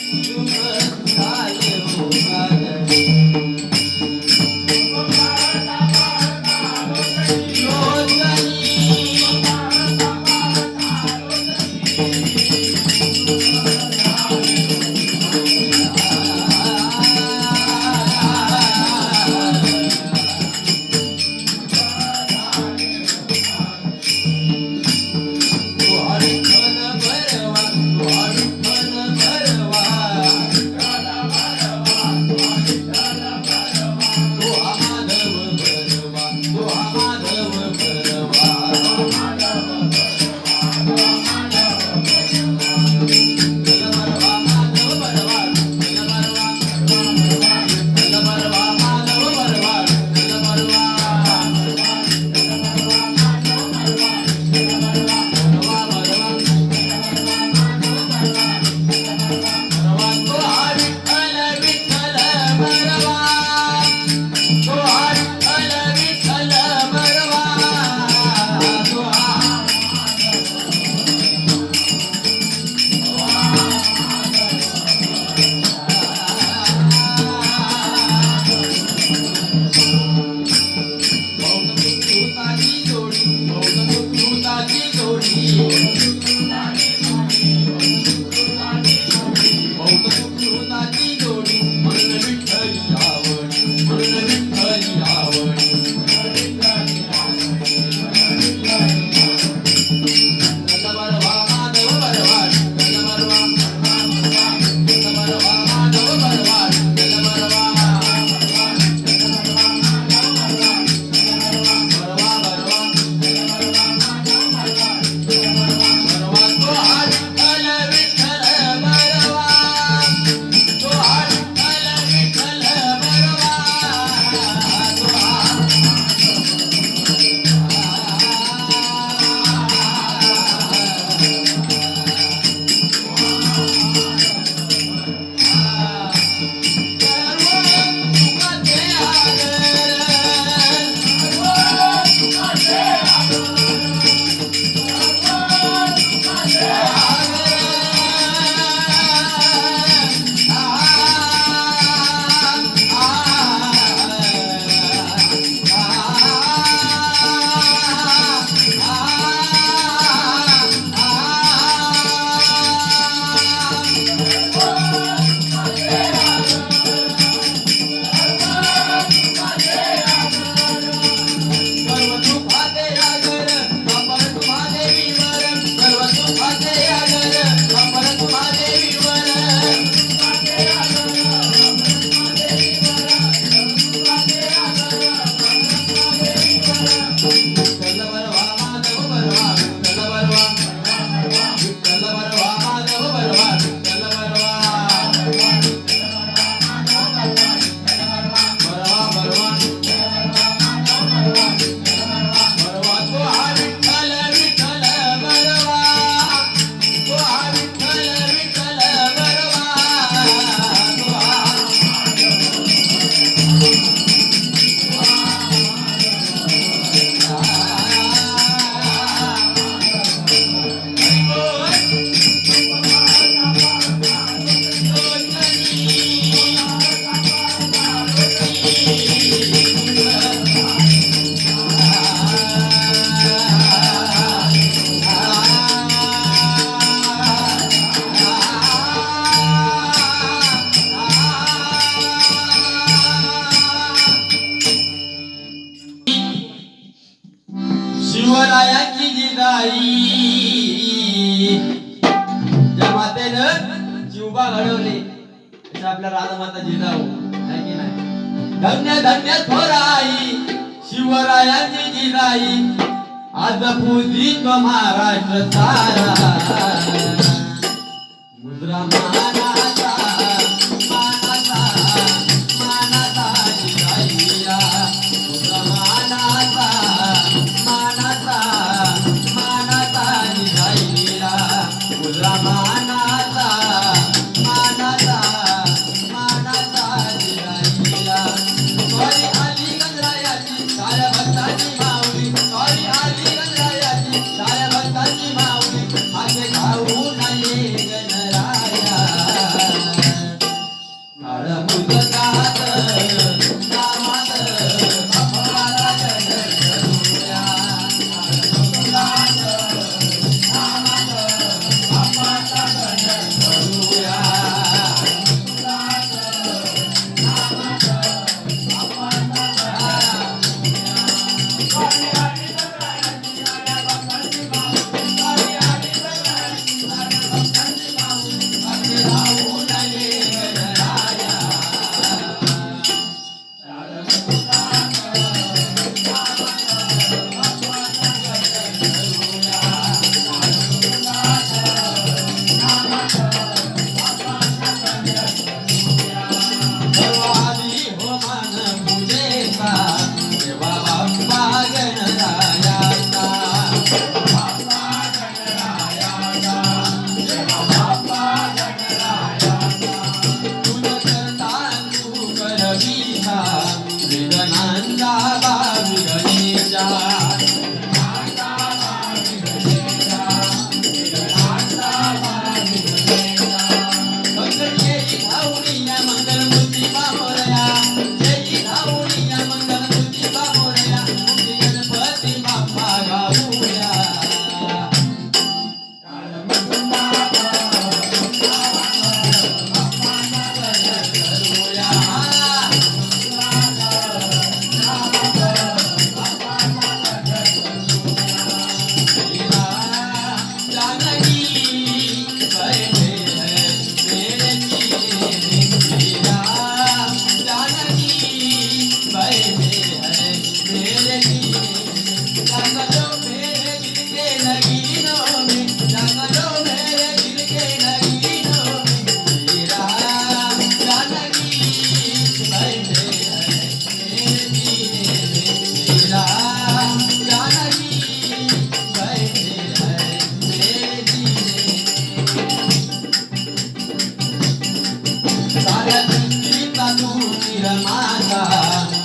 Thank you.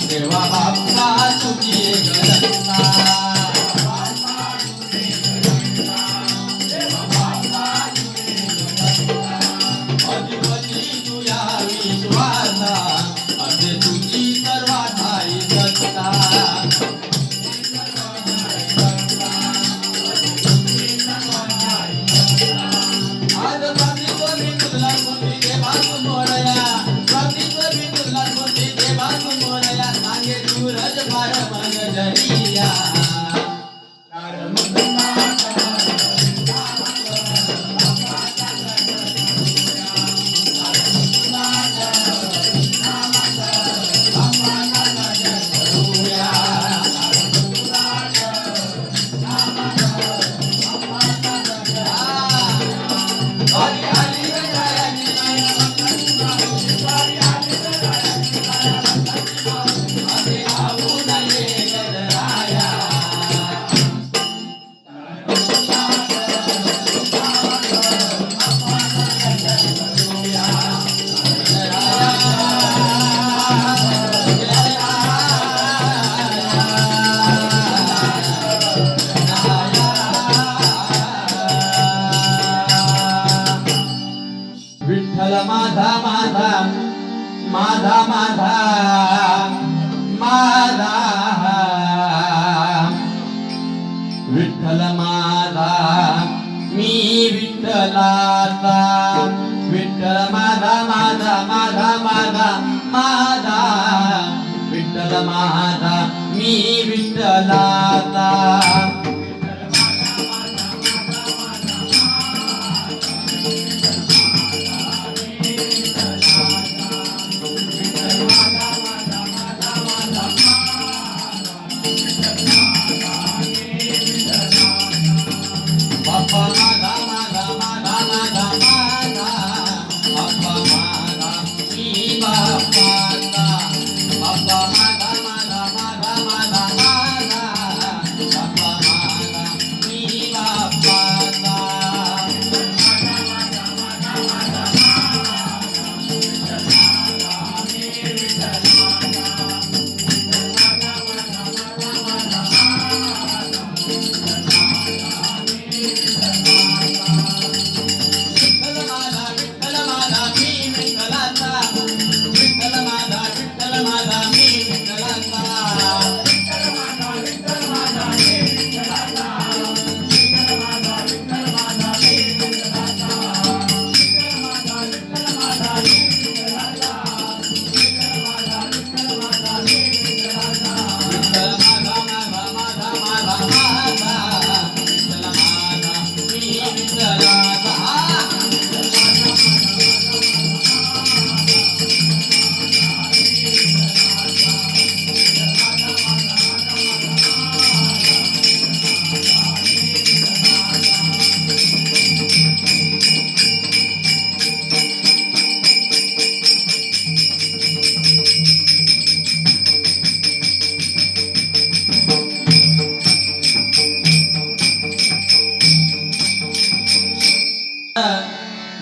देवा बाप्पा तुझी गणना माझा मी विठ्ठलाचा.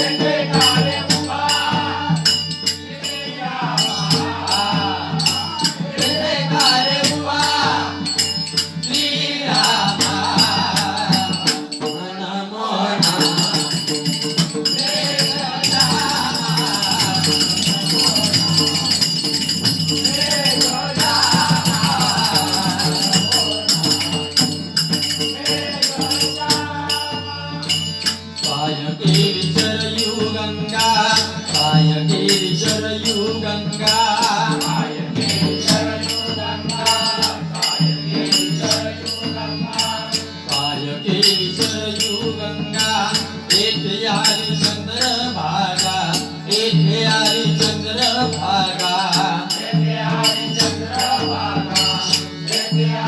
Amen. Yeah.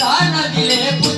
தானதிலே புத்த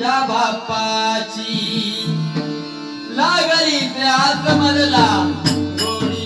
या बापाची लागली त्या आत्मला गोडी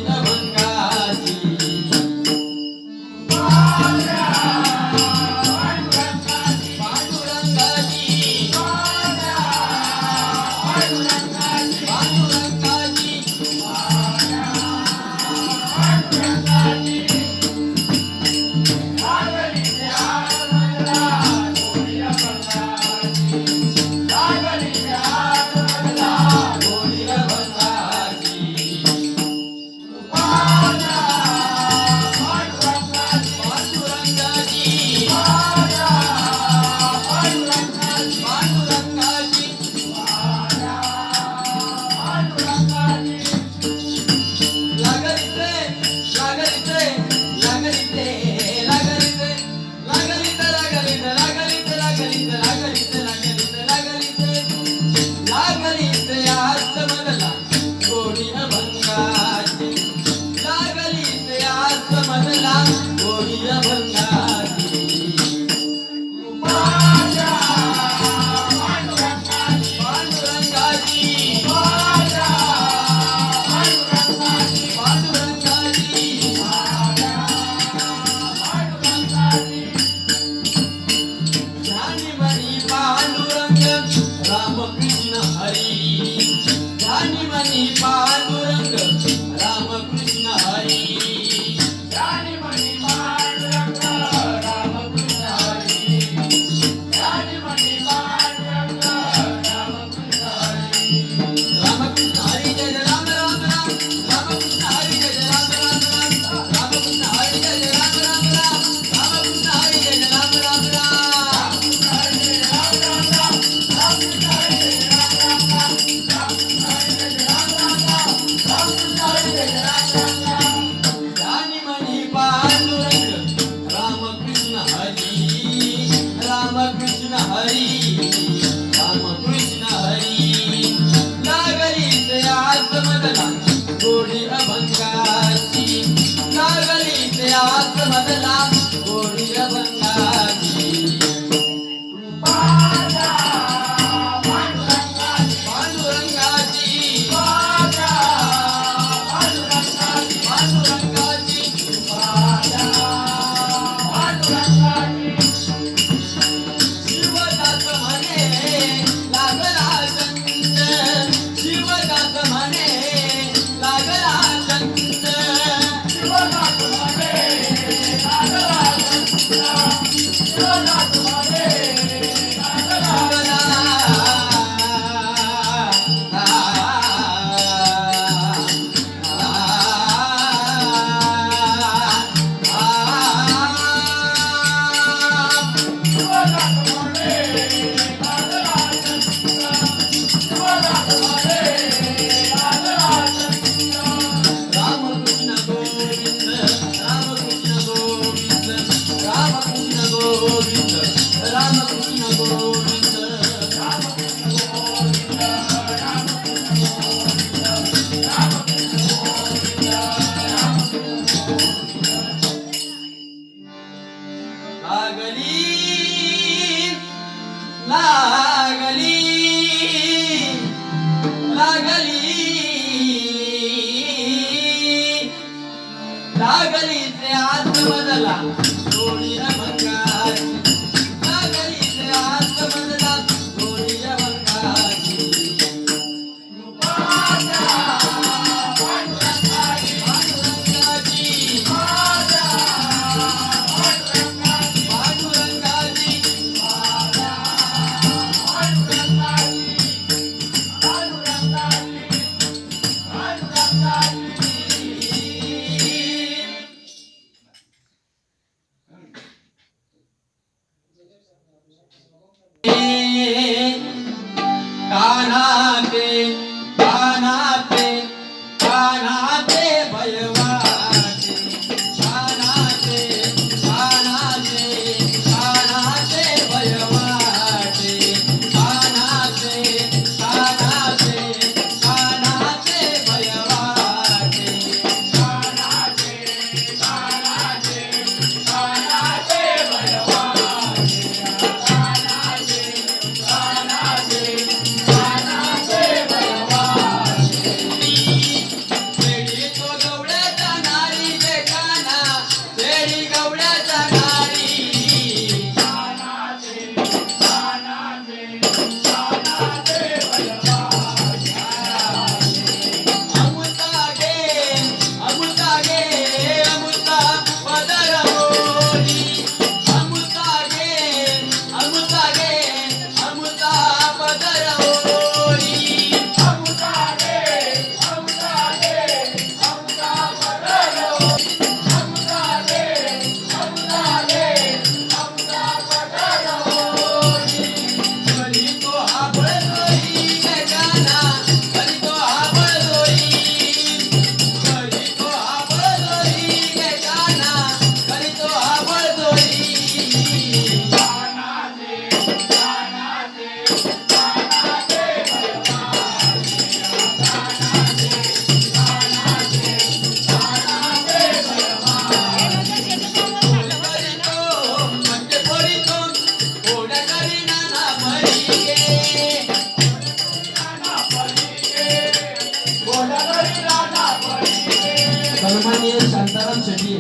सन्माननीय शांताराम शेट्टी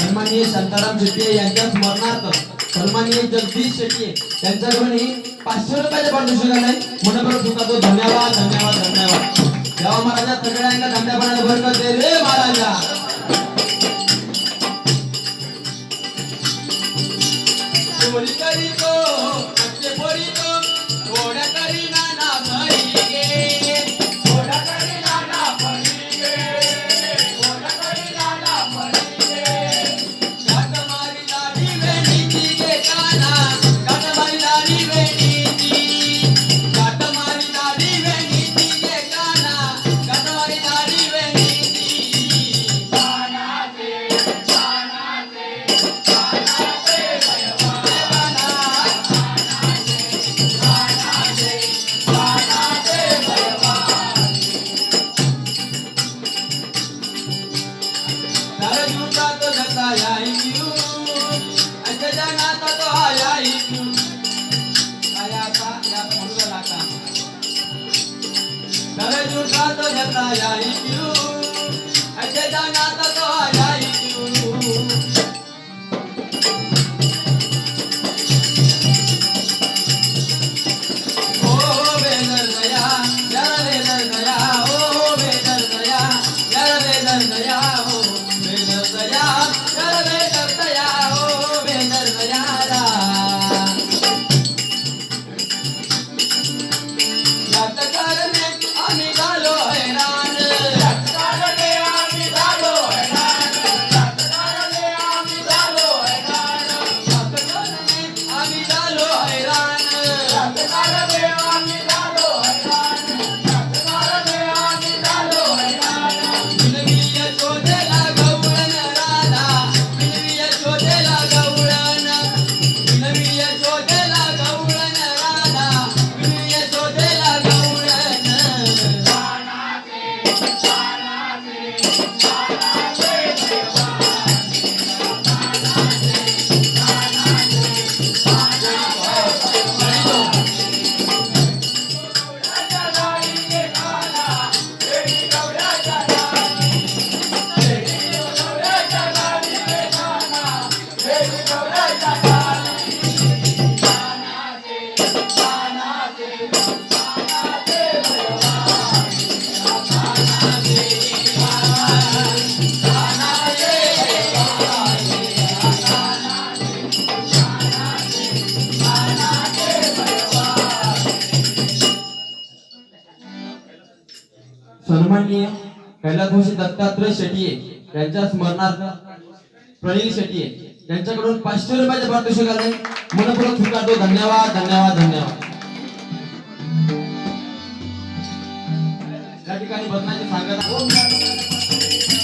सन्माननीय शांताराम शेट्टी यांच्या स्मरणार्थ सन्माननीय जगदीश शेट्टी यांच्याकडून पाचशे रुपयाचे पाठवशी झाले मनपूर्वक तुका धन्यवाद धन्यवाद धन्यवाद. देवा महाराजा सगळ्यांना धन्यवाद. बरकत दे रे महाराजा सन्माननीय कैलासभूषी दत्तात्रय शेट्ये यांच्या स्मरणार्थ प्रवीण शेट्ये यांच्याकडून पाचशे रुपयाचे पारितोषिक आले. मनपूर्वक स्वीकारतो. धन्यवाद धन्यवाद धन्यवाद. ठिकाणी बदनाची सांगत